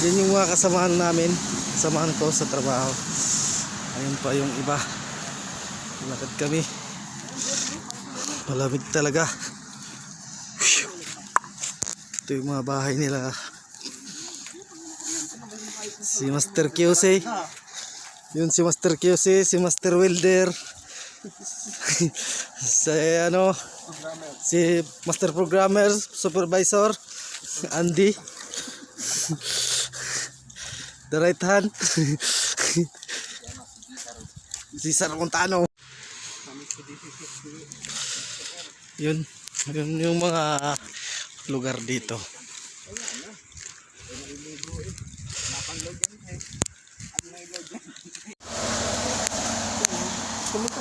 Yan yung mga kasamahan namin. Kasamahan ko sa trabaho. Ayun pa yung iba. Lakad kami. Malamig talaga. Ito yung mga bahay nila. Si Master QC. Yun si Master QC, si Master Welder. si ano, si Master Programmer, Supervisor, Andy. The right hand. si Sir Montano. Yun, yun yung mga lugar dito.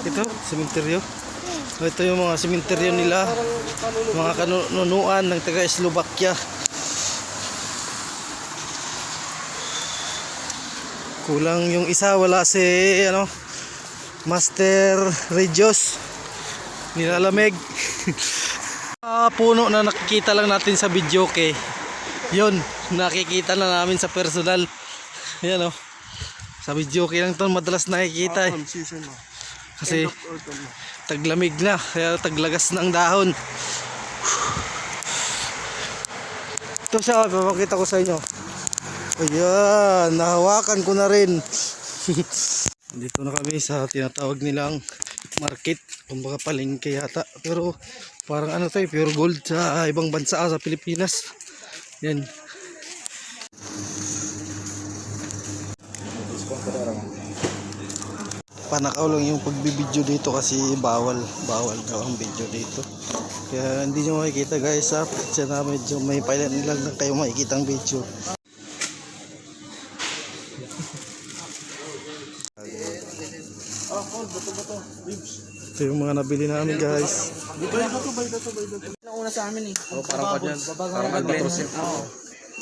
Ito, sementeryo. Ito yung mga sementeryo nila. Mga kanunuan ng taga Slovakia. Kulang yung isa, wala si ano, Master Regios. Nilalamig. Ah, puno na nakikita lang natin sa video kay. Yun, nakikita na namin sa personal. Yan oh. Sa video kay lang to madalas nakikita eh. mo. Kasi taglamig na, kaya taglagas ng dahon. Ito siya, papakita ko sa inyo. Ayan, nahawakan ko na rin. Dito na kami sa tinatawag nilang market. Kumbaga palengke yata. Pero parang ano eh, pure gold sa ibang bansa sa Pilipinas. Yan. panakaw lang yung pagbibideo dito kasi bawal bawal daw ang video dito kaya hindi nyo makikita guys ha siya na medyo may pilot lang na kayo makikita ang video Ah, call, bato bato. Ribs. ito yung mga nabili namin guys Bay bato, bay bato, bay bato. Nauna sa amin eh. Oh, parang pa dyan. Parang nagpatrosin. Oo.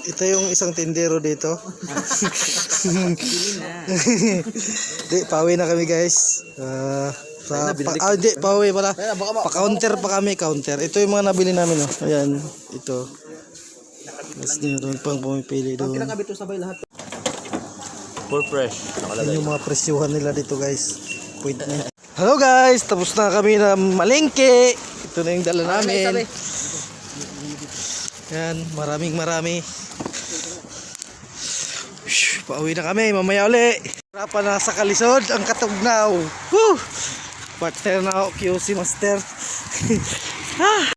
ito yung isang tindero dito di pauwi na kami guys Ah, sa pa, ah, di, pauwi pala pa counter pa kami counter ito yung mga nabili namin oh. ayan ito mas doon pang pumipili doon Kinakabit to sabay lahat. For fresh. Yan yung mga presyuhan nila dito guys. Point na yun. Hello guys! Tapos na kami na malengke. Ito na yung dala namin. Yan, maraming marami. Shhh, pauwi na kami, mamaya uli. Harapan na sa kalisod, ang katugnaw. Woo! Partner na ako, QC Master. ah!